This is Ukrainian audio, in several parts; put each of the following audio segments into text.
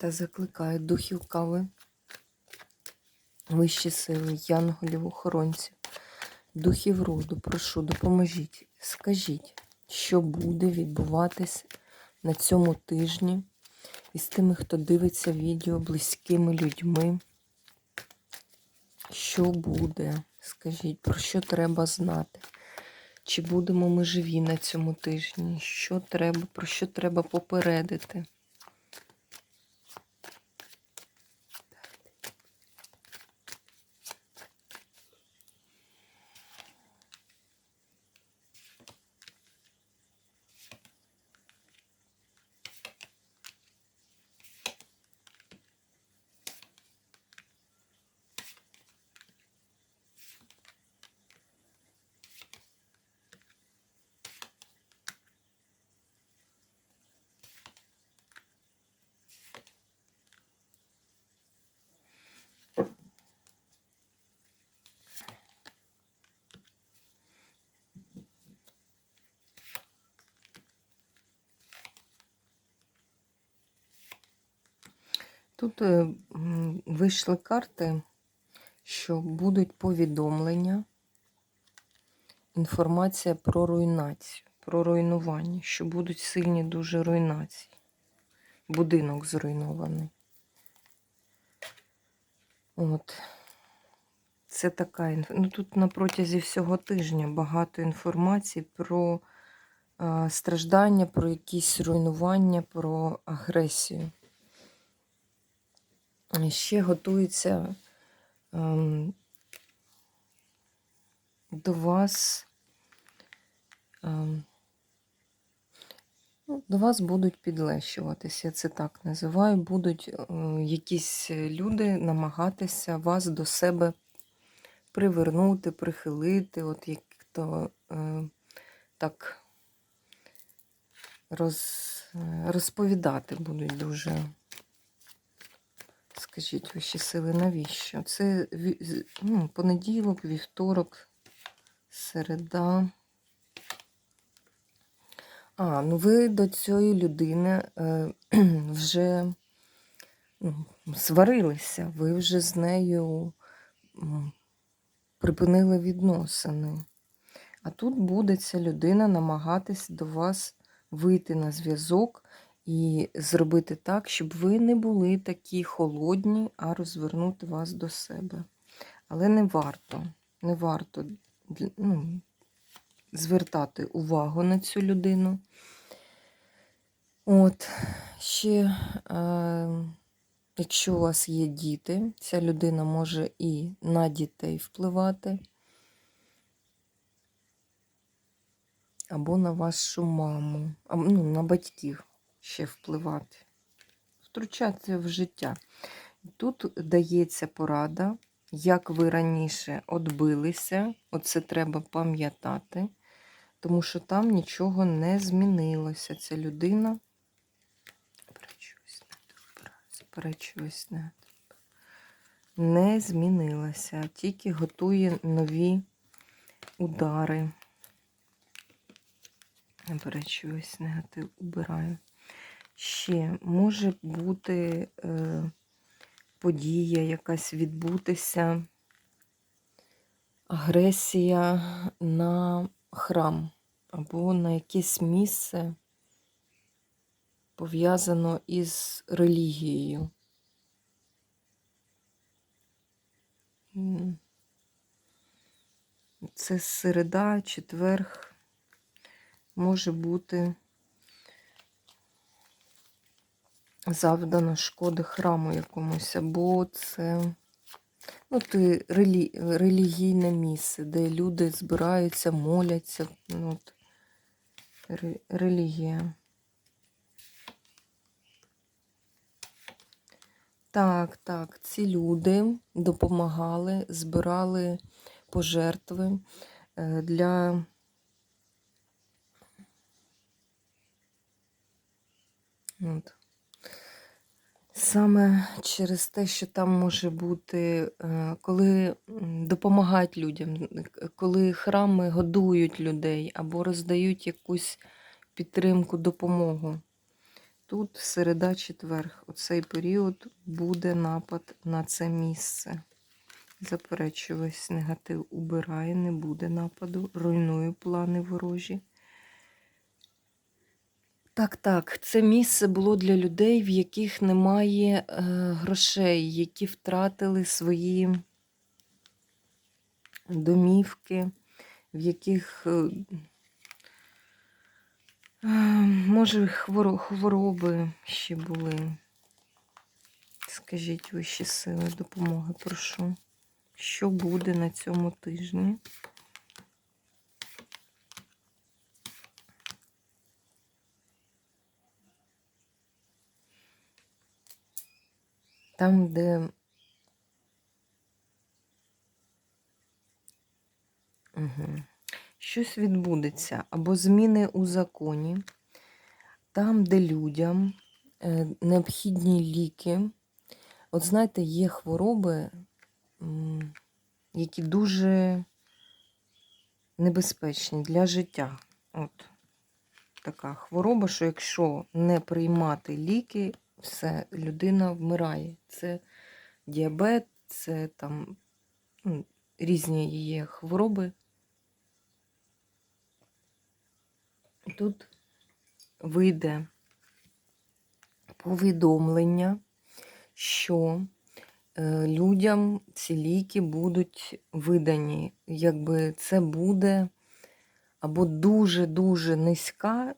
Та закликаю духів кави, вищі сили, янголів, охоронців, духів роду, прошу, допоможіть, скажіть, що буде відбуватись на цьому тижні із тими, хто дивиться відео близькими людьми. Що буде? Скажіть, про що треба знати? Чи будемо ми живі на цьому тижні? Що треба, про що треба попередити? Тут е, вийшли карти, що будуть повідомлення, інформація про руйнацію, про руйнування, що будуть сильні дуже руйнації. Будинок зруйнований. От. Це така. Ну тут на протязі всього тижня багато інформації про е, страждання, про якісь руйнування, про агресію. Ще готується ем, до вас. Ем, ну, до вас будуть підлещуватися, я це так називаю. Будуть е, якісь люди намагатися вас до себе привернути, прихилити, от як то е, так роз, розповідати будуть дуже. Скажіть вищі сили, навіщо? Це ну, понеділок, вівторок, середа. А, ну ви до цієї людини е, вже ну, сварилися, ви вже з нею припинили відносини. А тут буде ця людина намагатись до вас вийти на зв'язок і зробити так, щоб ви не були такі холодні, а розвернути вас до себе. Але не варто, не варто ну, звертати увагу на цю людину. От, ще, е, якщо у вас є діти, ця людина може і на дітей впливати, або на вашу маму, а, ну, на батьків ще впливати, втручатися в життя. Тут дається порада, як ви раніше отбилися, оце треба пам'ятати, тому що там нічого не змінилося. Ця людина. Не змінилася, тільки готує нові удари. Заперечуюсь, негатив убираю. Ще може бути е, подія якась відбутися, агресія на храм або на якесь місце пов'язано із релігією. Це середа, четверг може бути завдано шкоди храму якомусь, або це ну, ти, релі, релігійне місце, де люди збираються, моляться. Ну, от, ре- релігія. Так, так, ці люди допомагали, збирали пожертви е, для От. Саме через те, що там може бути, е, коли допомагають людям, коли храми годують людей або роздають якусь підтримку, допомогу. Тут середа четверг, у цей період буде напад на це місце. Заперечую весь негатив убирає, не буде нападу, руйную плани ворожі. Так, так, це місце було для людей, в яких немає е, грошей, які втратили свої домівки, в яких, е, е, може, хвороби ще були. Скажіть вищі сили допомоги, прошу. Що буде на цьому тижні? Там, де Угу. Щось відбудеться, або зміни у законі, там, де людям е, необхідні ліки. От знаєте, є хвороби, які дуже небезпечні для життя. От така хвороба, що якщо не приймати ліки, все, людина вмирає. Це діабет, це там ну, різні є хвороби. Тут вийде повідомлення, що е, людям ці ліки будуть видані. Якби це буде або дуже-дуже низька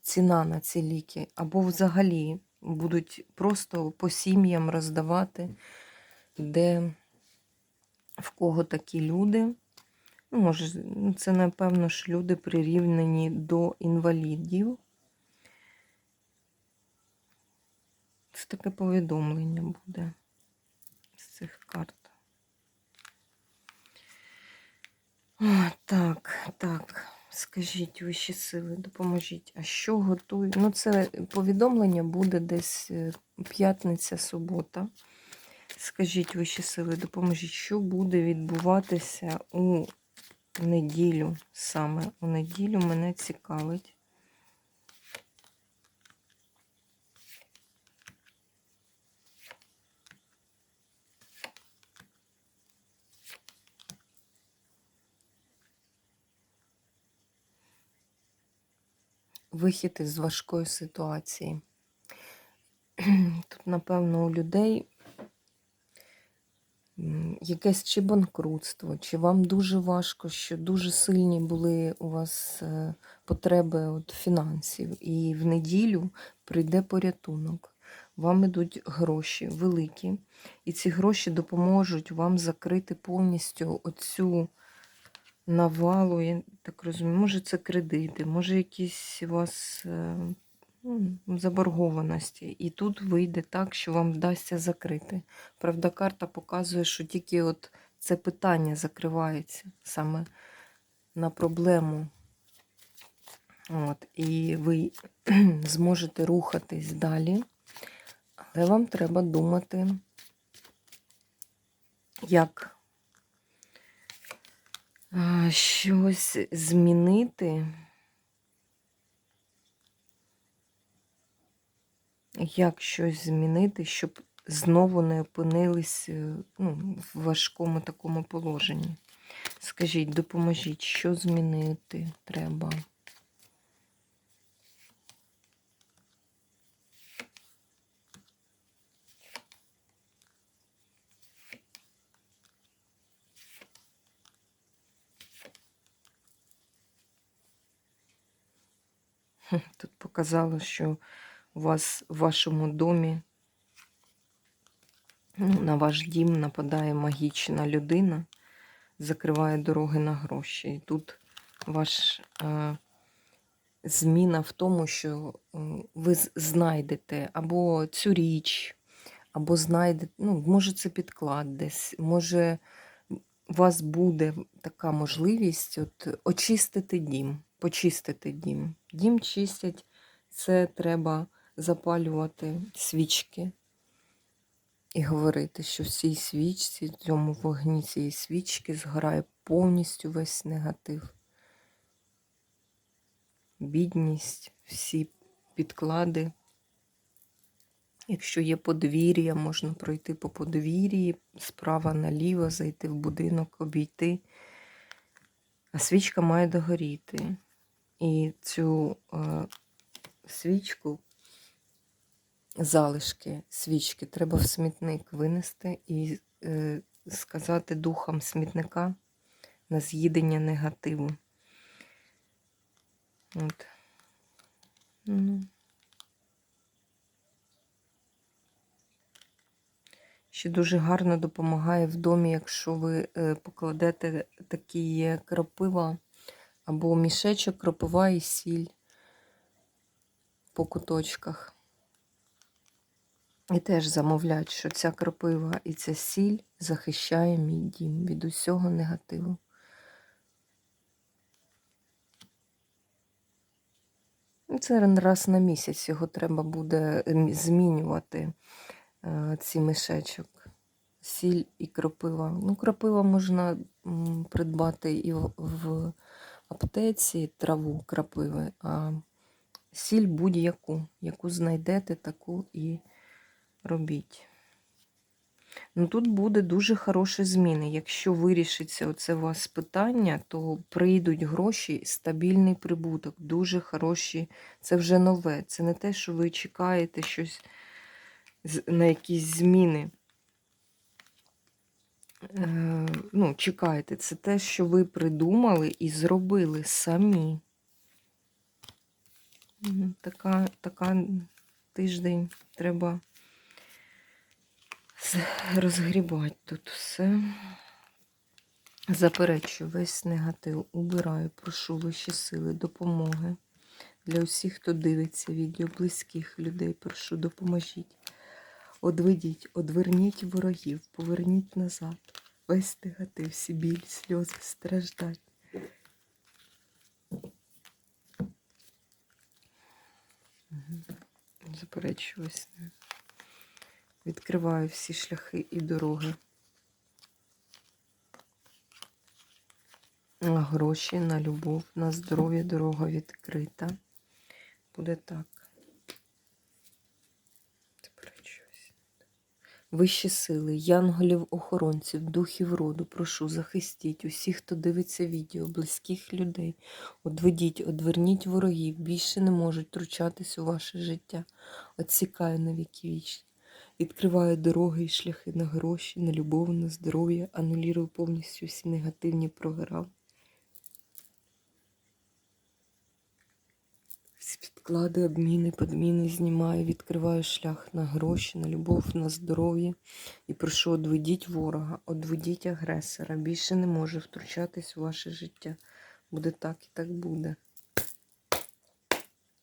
ціна на ці ліки, або взагалі будуть просто по сім'ям роздавати, де в кого такі люди. Ну, може, ну, це, напевно ж, люди прирівнені до інвалідів. Це таке повідомлення буде з цих карт. О, так, так. Скажіть, вищі сили, допоможіть. А що готують? Ну, це повідомлення буде десь е, п'ятниця, субота. Скажіть, вищі сили, допоможіть, що буде відбуватися у неділю саме. У неділю мене цікавить. Вихід із важкої ситуації. Тут, напевно, у людей якесь чи банкрутство, чи вам дуже важко, що дуже сильні були у вас е, потреби от фінансів, і в неділю прийде порятунок. Вам ідуть гроші великі, і ці гроші допоможуть вам закрити повністю оцю навалу, я так розумію, може це кредити, може якісь у вас е, ну, заборгованості. І тут вийде так, що вам вдасться закрити. Правда, карта показує, що тільки от це питання закривається саме на проблему. От, і ви зможете рухатись далі, але вам треба думати, як щось змінити. Як щось змінити, щоб знову не опинились е, ну, в важкому такому положенні? Скажіть, допоможіть, що змінити треба? Тут показало, що у вас в вашому домі ну, на ваш дім нападає магічна людина, закриває дороги на гроші. І тут ваш е, зміна в тому, що ви знайдете або цю річ, або знайдете, ну, може, це підклад десь, може, у вас буде така можливість от, очистити дім, почистити дім. Дім чистять, це треба запалювати свічки і говорити, що в цій свічці, в цьому вогні цієї свічки згорає повністю весь негатив бідність, всі підклади. Якщо є подвір'я, можна пройти по подвір'ї, справа наліво, зайти в будинок, обійти. А свічка має догоріти. І цю е, свічку, залишки свічки, треба в смітник винести і е, сказати духам смітника на з'їдення негативу. От. Ну. Ще дуже гарно допомагає в домі, якщо ви е, покладете такі є кропива або мішечок, кропива і сіль по куточках. І теж замовлять, що ця кропива і ця сіль захищає мій дім від усього негативу. Ну, Це раз на місяць його треба буде змінювати, е, ці мішечок. Сіль і кропива. Ну, кропива можна придбати і в аптеці траву крапиви, а сіль будь-яку, яку знайдете, таку і робіть. Ну, тут буде дуже хороші зміни. Якщо вирішиться оце у вас питання, то прийдуть гроші, стабільний прибуток, дуже хороші. Це вже нове. Це не те, що ви чекаєте щось на якісь зміни. Е, ну, чекаєте, це те, що ви придумали і зробили самі. Така, така тиждень треба розгрібати тут все. Заперечую весь негатив, убираю, прошу вищі сили, допомоги. Для усіх, хто дивиться відео, близьких людей, прошу, допоможіть. Одведіть, одверніть ворогів, поверніть назад. Весь негатив, всі біль, сльози, страждань. Мгм. Заперечую ось. Відкриваю всі шляхи і дороги. На гроші, на любов, на здоров'я дорога відкрита. Буде так. Заперечуюсь. Вищі сили, янголів, охоронців, духів роду, прошу, захистіть усіх, хто дивиться відео, близьких людей. Одведіть, одверніть ворогів, більше не можуть втручатись у ваше життя. Отсікаю на віки вічні. Відкриваю дороги і шляхи на гроші, на любов, на здоров'я, анулірую повністю всі негативні програми. Всі обміни, подміни знімаю, відкриваю шлях на гроші, на любов, на здоров'я. І прошу, одведіть ворога, одведіть агресора. Більше не може втручатись у ваше життя. Буде так і так буде.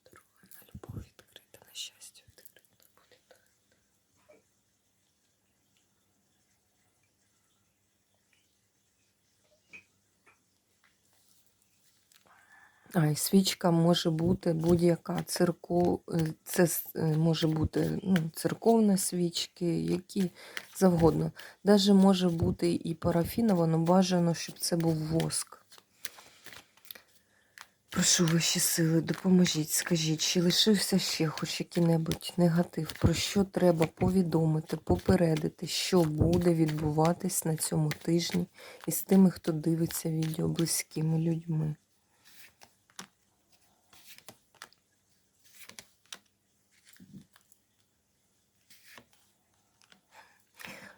Дорога на любов відкрита, на щастя відкрита. Буде так. А, свічка може бути будь-яка церков... е, це е, може бути ну, церковні свічки, які завгодно. Даже може бути і парафінова, але бажано, щоб це був воск. Прошу вищі сили, допоможіть, скажіть, чи лишився ще хоч який-небудь негатив, про що треба повідомити, попередити, що буде відбуватись на цьому тижні із тими, хто дивиться відео близькими людьми.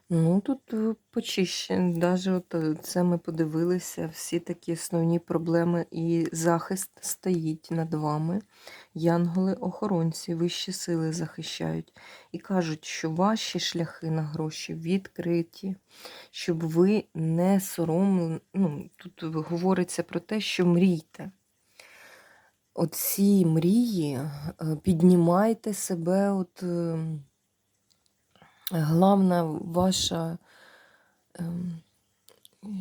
Ну, тут е, почищено. Даже от е, це ми подивилися, всі такі основні проблеми і захист стоїть над вами. Янголи-охоронці, вищі сили захищають і кажуть, що ваші шляхи на гроші відкриті, щоб ви не соромили. Ну, тут говориться про те, що мрійте. оці мрії, е, піднімайте себе, от е, главна ваша, ем,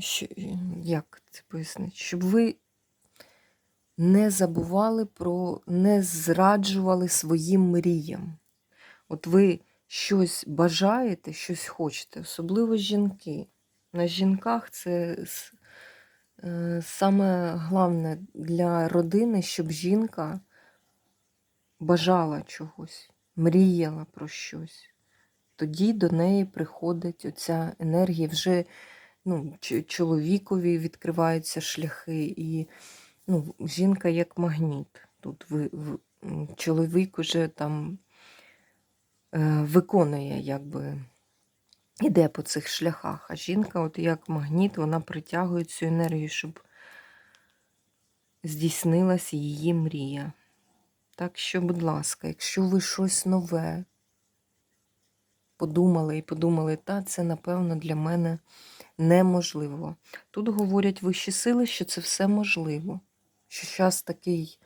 що, як це пояснити, щоб ви не забували про, не зраджували своїм мріям. От ви щось бажаєте, щось хочете, особливо жінки. На жінках це е, саме головне для родини, щоб жінка бажала чогось, мріяла про щось. Тоді до неї приходить оця енергія, вже ну, чоловікові відкриваються шляхи, і ну, жінка як магніт. Тут ви, в- чоловік уже там е, виконує, якби іде по цих шляхах. А жінка, от як магніт, вона притягує цю енергію, щоб здійснилася її мрія. Так що, будь ласка, якщо ви щось нове подумали і подумали, та це, напевно, для мене неможливо. Тут говорять вищі сили, що це все можливо. Що зараз такий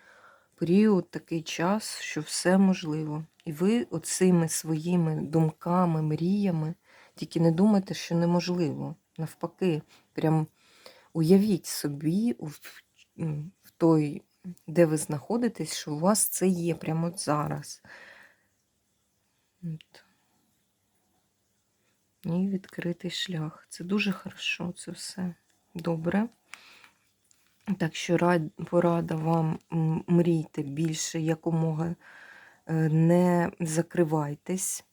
період, такий час, що все можливо. І ви оцими своїми думками, мріями тільки не думайте, що неможливо. Навпаки, прям уявіть собі в, той, де ви знаходитесь, що у вас це є прямо зараз. От. І відкритий шлях. Це дуже хорошо, це все добре. Так що рад, порада вам мрійте більше, якомога е, не закривайтесь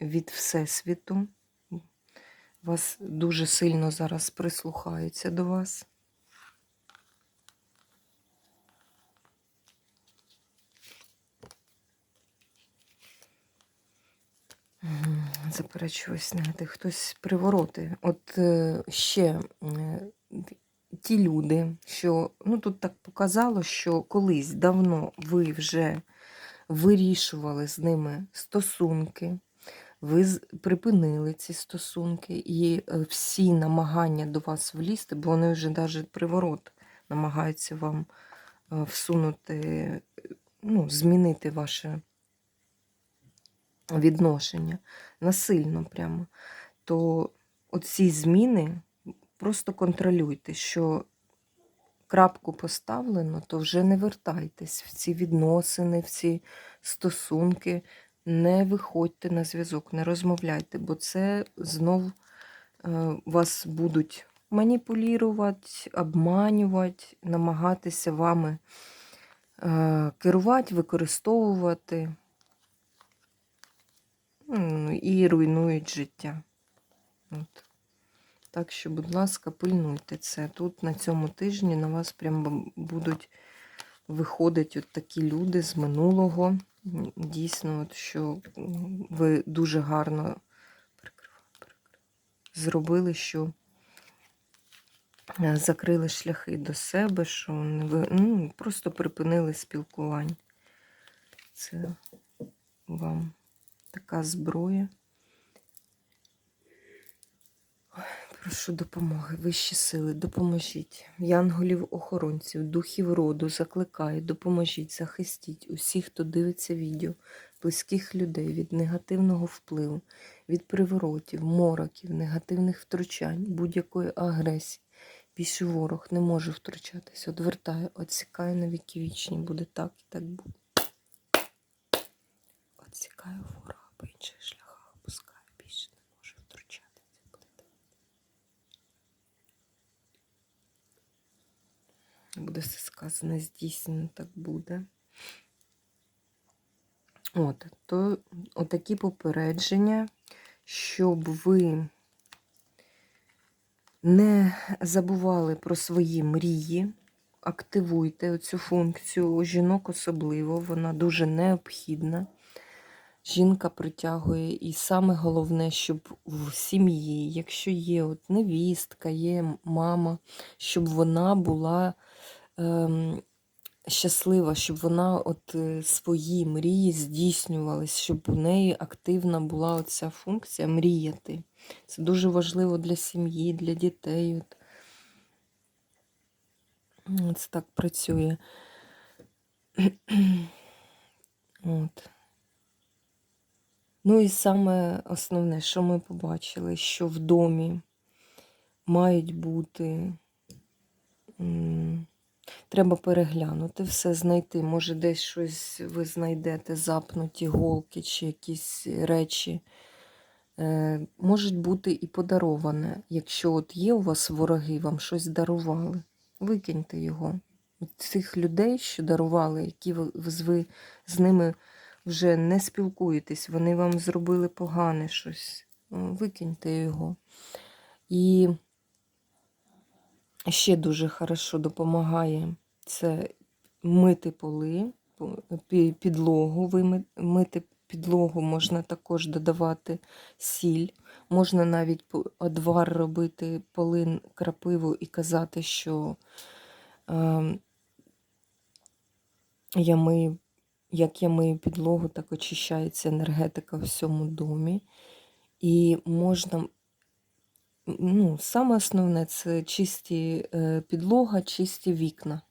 від Всесвіту. Вас дуже сильно зараз прислухаються до вас. Заперечуюсь, знаєте, хтось привороти. От е, ще е, ті люди, що ну тут так показало, що колись давно ви вже вирішували з ними стосунки, ви припинили ці стосунки, і е, всі намагання до вас влізти, бо вони вже навіть приворот намагаються вам всунути, ну, змінити ваше відношення насильно прямо, то оці зміни просто контролюйте, що крапку поставлено, то вже не вертайтесь в ці відносини, в ці стосунки, не виходьте на зв'язок, не розмовляйте, бо це знов е, вас будуть маніпулювати, обманювати, намагатися вами е, керувати, використовувати і руйнують життя. От. Так що, будь ласка, пильнуйте це. Тут на цьому тижні на вас прямо будуть виходити от такі люди з минулого. Дійсно, от що ви дуже гарно зробили, що е, закрили шляхи до себе, що ви ну, просто припинили спілкування. Це вам така зброя. Прошу допомоги, вищі сили, допоможіть. Янголів-охоронців, духів роду, закликаю, допоможіть, захистіть усіх, хто дивиться відео, близьких людей від негативного впливу, від приворотів, мороків, негативних втручань, будь-якої агресії. Більше ворог не може втручатись, одвертає, отсікає на віки вічні. Буде так і так буде. Отсікаю ворога по інших шляхах, пускаю, більше не може втручатися. Буде. Буде все сказано, здійснено, так буде. От, то отакі попередження, щоб ви не забували про свої мрії, активуйте цю функцію у жінок особливо, вона дуже необхідна. Жінка притягує, і саме головне, щоб в сім'ї, якщо є от невістка, є мама, щоб вона була ем, щаслива, щоб вона от е, свої мрії здійснювалась, щоб у неї активна була оця функція мріяти. Це дуже важливо для сім'ї, для дітей. Це так працює. От. Ну і саме основне, що ми побачили, що в домі мають бути. Треба переглянути, все знайти. Може, десь щось ви знайдете, запнуті голки чи якісь речі. Е, можуть бути і подароване. Якщо от є у вас вороги, вам щось дарували, викиньте його. Цих людей, що дарували, які ви, ви з ними вже не спілкуєтесь, вони вам зробили погане щось. е, Викиньте його. І ще дуже хорошо допомагає це мити поли, підлогу, мити підлогу можна також додавати сіль. Можна навіть одвар робити полин крапиву і казати, що е, я мию, як я мию підлогу, так очищається енергетика в всьому домі. І можна, ну, саме основне це чисті е, підлога, чисті вікна.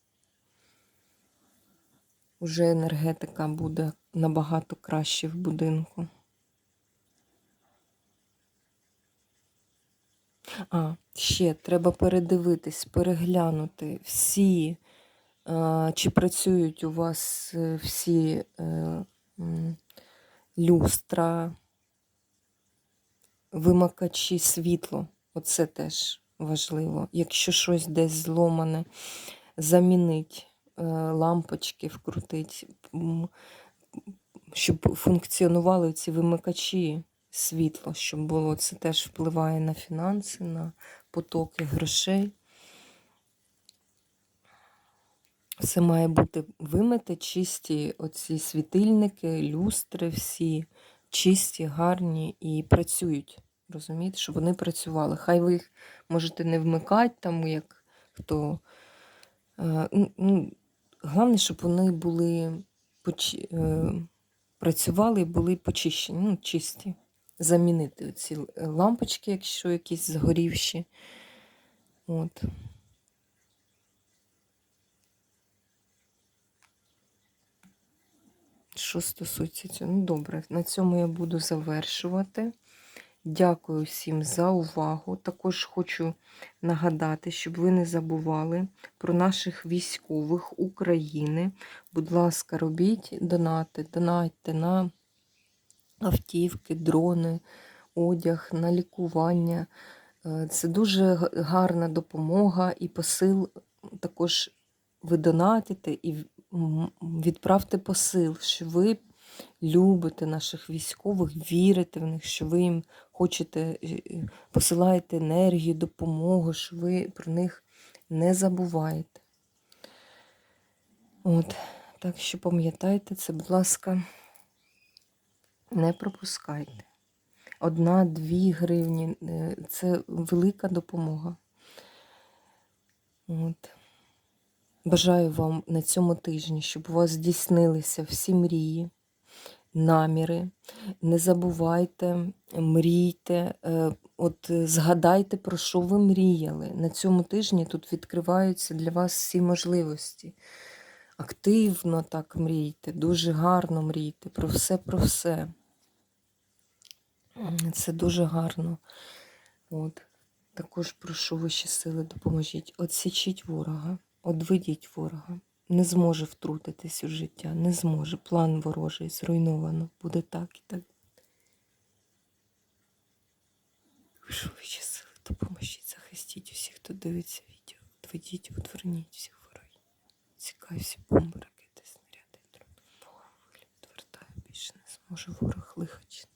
Уже енергетика буде набагато краще в будинку. А, ще треба передивитись, переглянути всі, чи працюють у вас е, всі е, люстра, вимикачі світло. Оце теж важливо. Якщо щось десь зломане, замінить, е, лампочки вкрутить, щоб функціонували ці вимикачі світла, щоб було. Це теж впливає на фінанси, на потоки грошей. Все має бути вимите, чисті оці світильники, люстри всі чисті, гарні і працюють. Розумієте, щоб вони працювали. Хай ви їх можете не вмикати, там, як хто. Е, ну, Головне, щоб вони були е, працювали і були почищені, ну, чисті. Замінити ці лампочки, якщо якісь згорівші. От. Що стосується цього, ну добре, на цьому я буду завершувати. Дякую всім за увагу. Також хочу нагадати, щоб ви не забували про наших військових України. Будь ласка, робіть донати, донатьте на автівки, дрони, одяг, на лікування. Е, Це дуже гарна допомога і посил також ви донатите і відправте посил, що ви любите наших військових, вірите в них, що ви їм хочете, е, е, посилаєте енергію, допомогу, що ви про них не забуваєте. От, так що пам'ятайте це, будь ласка, не пропускайте. Одна-дві гривні е, це велика допомога. От. Бажаю вам на цьому тижні, щоб у вас здійснилися всі мрії, наміри. Не забувайте, мрійте, е, от згадайте, про що ви мріяли. На цьому тижні тут відкриваються для вас всі можливості. Активно так мрійте, дуже гарно мрійте, про все, про все. Це дуже гарно. От. Також прошу вищі сили, допоможіть. Отсічіть ворога, одведіть ворога. Не зможе втрутитись у життя, не зможе. План ворожий зруйновано. Буде так і так. Вищі сили, допоможіть, захистіть усіх, хто дивиться відео. Одведіть, одверніть всіх ворогів. Цікаві бомби, ракети, снаряди, дрони. Бога вигляд вертаю, більше не зможе ворог лихачити.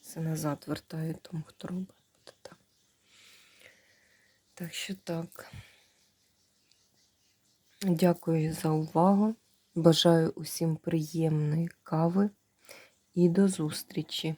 Це назад вертаю тому, хто робить. Так що так. Дякую за увагу. Бажаю усім приємної кави і до зустрічі!